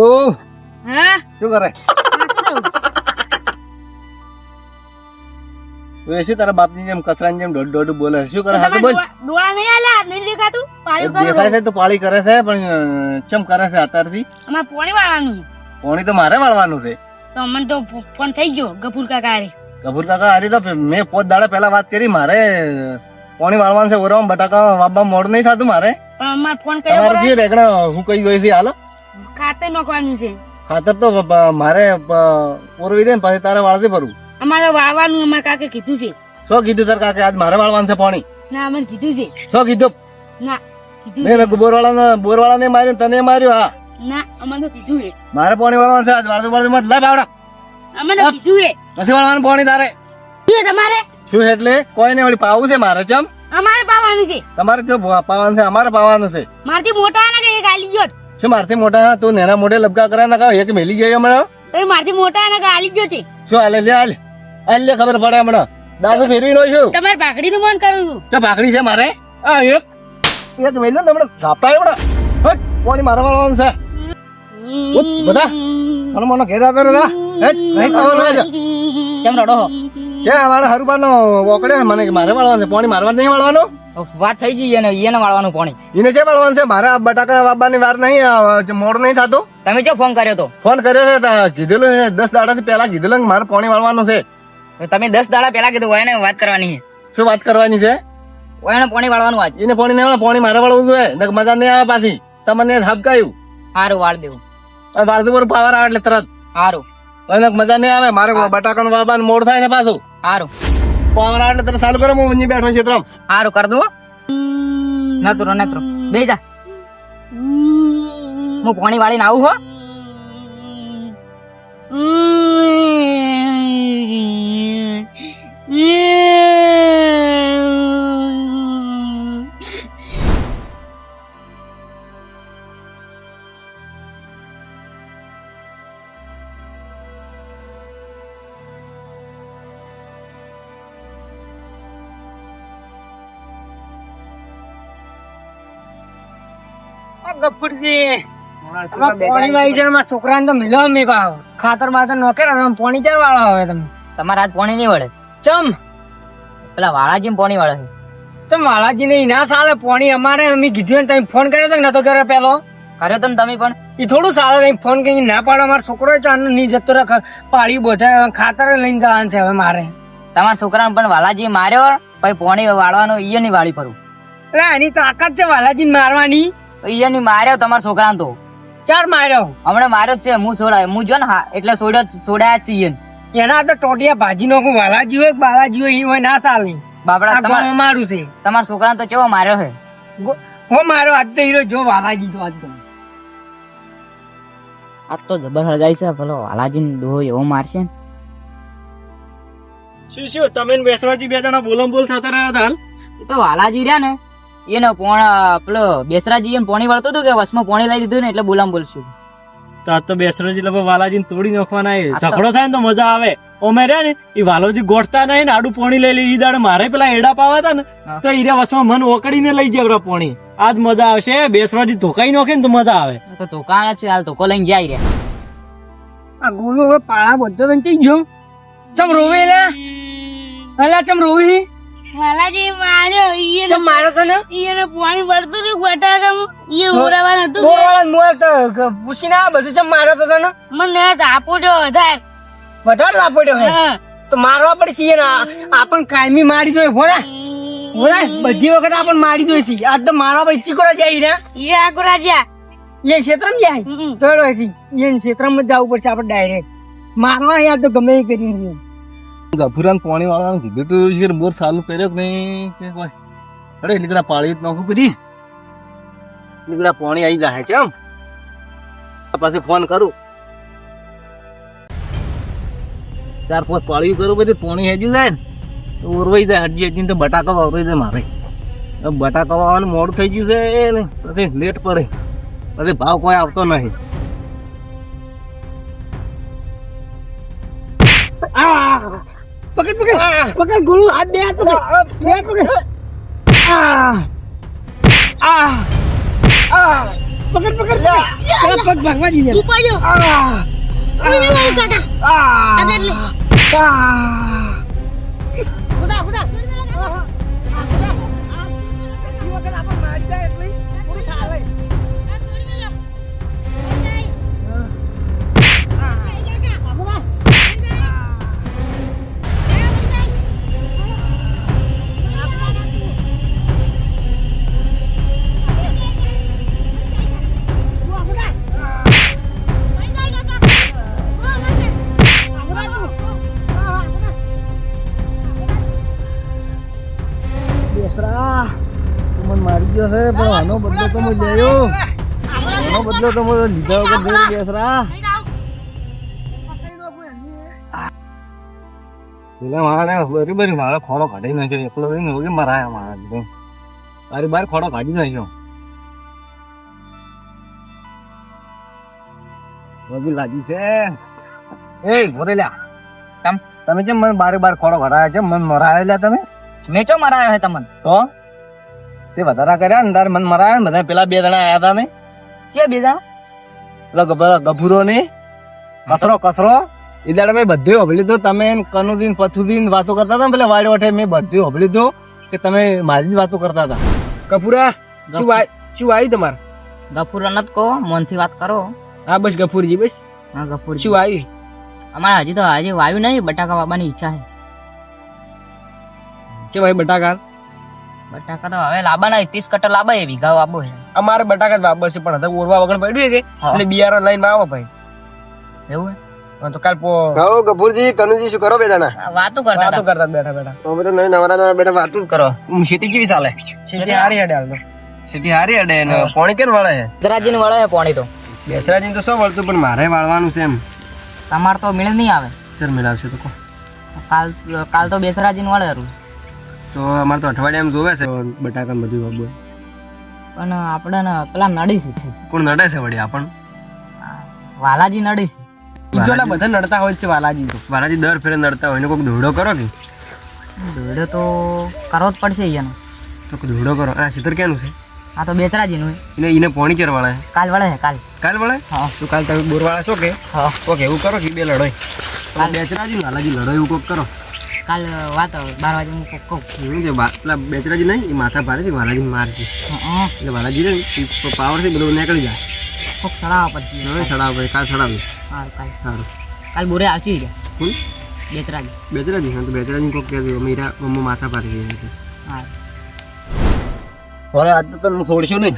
હા? શું કરે? વેસી તારા બાપની જેમ કચરાની જેમ દોઢ દોઢ બોલે શું કરે? હાથે બોલ? ડોળા- નહીં આલ્યા? નહીં દેખાતું? પાયું કરો દેખાય છે તો પાળી કરે છે પણ ચમ કરે છે અત્યારથી? અમારે પોણી વાળવાનું પોણી તો મારે વાળવાનું છે. તો મને તો ફોન થઈ ગયો ગફુર કાકા હારે. કપૂર કાકા હારી તો મેં પોત દાડા પહેલા વાત કરી મારે પોણી વાળવાનું છે ઓરવામાં બટાકા વાપવા મોડ નહીં થતું મારે. પણ અમાર ફોન કર્યો તમારે જે રેગણા હું કઈ ગઈ છે હાલો? ખાતર નાખવાનું છે. ખાતર તો મારે પૂરવી દે ને પછી તારે વાળતી ભરવું અમારે વાળવાનું અમારે કાકે કીધું છે. શું કીધું તાર કાકે? આજ મારે વાળવાનું છે પાણી. ના અમને કીધું છે. શું કીધું? ના મેં બોરવાળાને બોરવાળાને માર્યું તને માર્યું હા. ના અમને તો કીધું છે. મારે પાણી વાળવાનું છે આજ. વાળતું વાળતું મત લા બાવડા અમને કીધું છે. નથી વાળવાનું પાણી તારે. શું તમારે? શું એટલે? કોઈ ને વળી પાવું છે મારે ચમ? અમારે પાવાનું છે. તમારે જો પાવાનું છે અમારે પાવાનું છે. મારથી મોટા ને કે એક ગયો. શું મારથી મોટા તું નેના મોઢે લબકા કરા ના એક મેલી ગયો હમણાં? એ મારથી મોટા ને આલી ગયો છે. શું હાલે લે હાલ. હાલ લે ખબર પડે હમણાં. દાસ ફેરવી નો છું. તમારે ભાખડી નું મન કરું છું. કે ભાખરી છે મારે? આ એક એક મેલ્યો ને હમણાં ઝાપટા હમણાં. હટ પાણી મારે વાળવાનું છે? ઉઠ, બધા. મને મને ઘેર આવતો રે હેટ નહીં પાવાનું આજે કેમ રડો? છે અમારે હરુબાનો વોકડે. મને મારે વાળવાનું છે. પાણી મારવા નહીં વાળવાનું? વાત થઈ ગઈ એને એને વાળવાનું પાણી. એને જે વાળવાનું છે? મારા બટાકા વાપવાની વાર નહીં મોડ નહીં થતો? તમે જો ફોન કર્યો તો. ફોન કર્યો છે કીધેલું છે દસ દાડાથી પહેલા કીધેલું મારે પાણી વાળવાનું છે. તમે દસ દાડા પહેલા કીધું હોય એને વાત કરવાની શું વાત કરવાની છે? એને પાણી વાળવાનું આજ. એને પાણી નહીં પાણી મારે વાળવું જોઈએ મજા નહીં આવે પાછી. તમને હબકાયું. સારું વાળ દેવું. વાળતું પર પાવર આવે એટલે તરત. સારું મજા નહીં આવે. મારે બટાકાનું વાપવાનું મોડ થાય ને પાછું. સારું પાવર આવે એટલે તરત ચાલુ કરો હું વંજી બેઠો છે સારું કર દઉં નકરો નકરો. બે જા. હું પાણી વાળીને આવું હો. ગફુરજી. પાણી વાળી છે મારા છોકરાને તો મિલો નહીં ભાવ. ખાતર બાતર નોખે ને ચાર વાળા હવે તમે. તમારે આજ પાણી નહીં વળે. ચમ? પેલા વાળાજી પાણી વાળે ચમ વાળાજી ને ના સાલે પાણી અમારે અમે કીધું ને તમે ફોન કર્યો તો નતો કર્યો પેલો? કર્યો તો તમે પણ. એ થોડું સારું ફોન કરી ના પાડો મારો છોકરો ચાંદ નહીં જતો રહે પાળી બોધા ખાતર લઈને જવાનું છે હવે મારે. તમારા છોકરાને પણ વાલાજી માર્યો પછી પોણી વાળવાનું ઈયો નહીં વાળી ફરું. એટલે એની તાકાત છે વાલાજી મારવાની? તો ઈ ની માર્યો તમારા છોકરાને તો. ચાર માર્યો. હમણાં માર્યો જ છે હું છોડાય. હું જો ને હા એટલે છોડ્યો છોડાયા છીએ એના તો ટોટિયા ભાજી નાખું વાલાજી હોય બાલાજી હોય એ હોય ના સાલે બાપડા આ મારું છે. તમારા છોકરાને તો કેવો માર્યો હે હો મારો આજ તો હીરો જો વાલાજી જો આજ તો. આજ તો જબર હળગાઈ છે ભલો વાલાજી ડોહો એવો મારશે શું શું? તમે બેસવાજી બે જણા બોલમ બોલ થતા રહ્યા હતા એ તો વાલાજી રહ્યા ને. એને પોણ પેલો બેસરાજી એમ પોણી વળતો હતો કે વસમાં પોણી લઈ દીધું ને એટલે બોલામ બોલશું. તો આ તો બેસરાજી લગભગ વાલાજી તોડી નાખવાના એ. ઝઘડો થાય ને તો મજા આવે. ઓમે રે ને એ વાલોજી ગોઠતા નહીં ને આડું પોણી લઈ લે ઈ દાડે મારે પેલા એડા પાવા હતા ને. તો ઈરે વસમાં મન ઓકડીને લઈ જાય પોણી. આજ મજા આવશે બેસરાજી ધોકાઈ નાખે ને તો મજા આવે. તો ધોકા છે હાલ ધોકો લઈને જાય રે. આ ગોલો હવે પાળા બધો થઈ ગયો? ચમ રોવે લે? અલા ચમ રોવી વાલાજી માર્યો ચમ તને? પાણી મોર તો ગ- પૂછીને બધું ચમ માર્યો તો તને? મને આપો જો વધારે. વધારે લાપડ્યો હે? તો મારવા પડશે છે આ- આપણ કાયમી મારી જોઈએ ભોળા ભોળા બધી વખત આપણ મારી જોઈએ છે. આજ તો મારવા પડે. ચીકોરા જાય રે ઈ આખો રાજા એ ક્ષેત્રમાં જાય? હમ. ચલો અહીંથી. એ ક્ષેત્રમાં જ જવું પડશે આપણે ડાયરેક્ટ. મારવા યાર તો ગમે એ કરી ગભુરાન પાણી વાળવાનું કીધું તું છે બોર ચાલુ કર્યો કે નહીં? કે કોઈ? અરે નીકળા પાળી નાખું કરી. નીકળા પાણી આવી જાય છે એમ. પછી ફોન કરું. ચાર પાંચ પાળી કરું પછી પાણી હેજ્યું જાય ને, તો ઉરવાઈ જાય, હજી હજી તો બટાકા વાવરાઈ જાય મારે. બટાકા વાવવાનું મોડું થઈ ગયું છે ને, પછી લેટ પડે. પછી ભાવ કોઈ આવતો નહીં. પકડ પકડ પકડ ગુરુ હાથ બે હાથ પકડ બે હાથ પકડ આ આ આ પકડ પકડ પેલા પગ ભાગવા દીધે ઉપાડ્યો આ ખુદા ખુદા ગયો છે પણ આનો બદલો તો હું લેયો આનો બદલો તો હું લીધા વગર જઈ બેસરા એટલે મારે બરી બરી મારે ખોડો કાઢી નાખ્યો એકલો રહીને વગર મરાયા મારા તારી બાર ખોડો કાઢી નાખ્યો. વગી લાગી છે. એ ઘોરે લ્યા. કેમ? તમે કેમ મને બારે બાર ખોડો કાઢાયા છે? મને મરાયેલા તમે? મેં ચો મરાયો હે તમને? તો તે વધારા કર્યા ને તારે મન મરાયા ને બધા પેલા બે જણા આયા હતા ને? છે બે જણા? પેલો ગભ- ગભૂરો ને? કસરો કસરો. એ દાડે મેં બધું હોભળી લીધું. તમે કનુદીન પથુદીન વાતો કરતા હતા ને પેલા વાડ વઠે મેં બધું હોભળી તો કે તમે મારી જ વાતો કરતા હતા. કપૂરા શું વાય શું આવ્યું તમારે? ગફુર નત કહો મોનથી વાત કરો. હા બસ ગફુરજી બસ. હા ગફુર શું આવી અમારે હજી તો હજી વાયુ નહીં બટાકા બાબાની ઈચ્છા છે. છે ભાઈ બટાકા? બટાકા તો હવે લાવવાના ત્રીસ કટર લાંબા એ વીઘા વાબો છે. અમારે બટાકા જ વાબો છે પણ હવે ઓરવા વગર પડ્યું કે? અને એટલે બિયારણ લઈને આવો ભાઈ. એવું હે તો કાલ પો કહો ગભુરજી કનુજી શું કરો બે જણા? વાતો કરતા વાતો કરતા બેઠા બેઠા. અમે તો નહીં નવરા નવરા બેઠા વાતું જ કરો. ખેતી કેવી ચાલે? સીધી હારી હેડે હાલ. તો ખેતી હારી અડે ને પોણી કેન વળે છે? દરાજી વળે છે પોણી તો. બેસરાજી તો શું વળતું પણ મારે વાળવાનું છે એમ. તમાર તો મેળ નહીં આવે. ચલ મિલાવશે તો કહો કાલ કાલ તો બેસરાજી વળે હરું. તો અમારે તો અઠવાડિયામાં જોવે છે. બટાકા ને બધું બાબુ પણ આપણે ને પેલા નડી છે. કોણ નડે છે વળી આપણ? વાલાજી નડી છે. બીજોના બધા નડતા હોય છે વાલાજી તો. વાલાજી દર ફેરે નડતા હોય એને કોઈક ધોડો કરો કે? દોડો તો કરવો જ પડશે અહીંયાનો. તો ધોડો કરો. આ શીતર ક્યાંનું છે? આ તો બેતરાજી નું એને એને પોણી ચેર વાળા છે? કાલ વળે છે કાલ. કાલ વળે હા. તો કાલ તમે બોરવાળા છો કે? હા. ઓકે એવું કરો કે બે લડોય બેચરાજી લાલાજી લડો એવું કોક કરો. કાલ વાત બાર વાગે હું કહું. એવું છે પેલા બેચરાજી નહીં એ માથા ભારે છે વાલાજી મારશે હં, એટલે વાલાજી ને પાવર છે બધું નીકળી જાય. કોક સડાવવા પડશે. હવે સડાવ ભાઈ કાલ સડાવ્યું સારું કાલ. સારું કાલ બોરે આવશે કોણ બેતરાજી બેચરાજી હા તો બેચરાજી કોક કહેજો મીરા મમ્મા માથા ભારે છે હા હવે આજ તો તમે છોડશો નહીં?